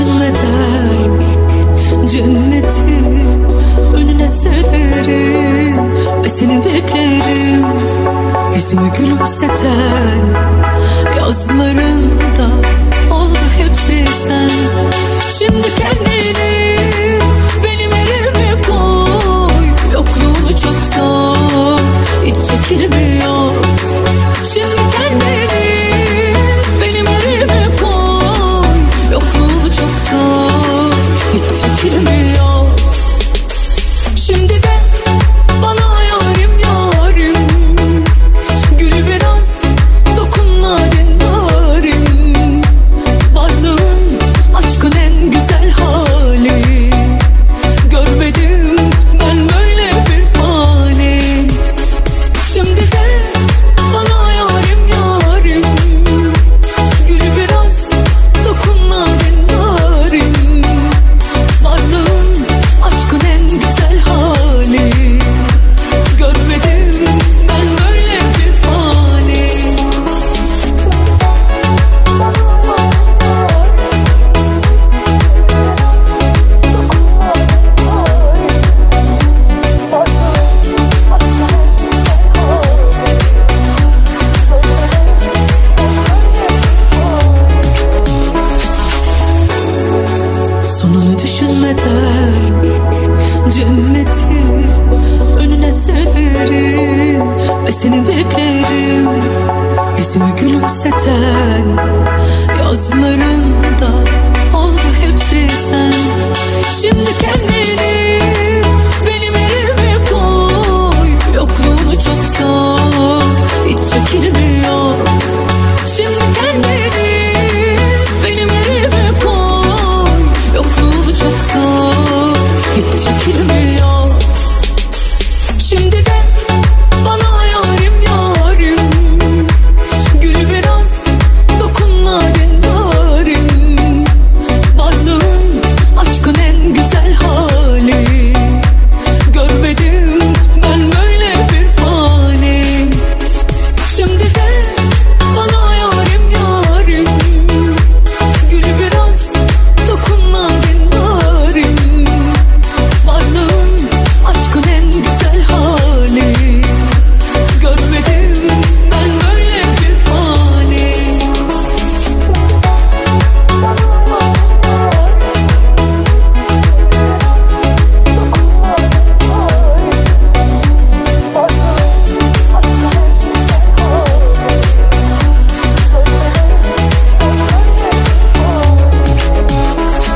düşünmeden Cenneti önüne sererim. Ve seni beklerim. Yüzümü gülümseten Yazlarında oldu hepsi sen. Çekilmiyor cenneti. Önüne sererim Ve seni beklerim. Yüzümü gülümseten Yazlarında oldu hepsi sen.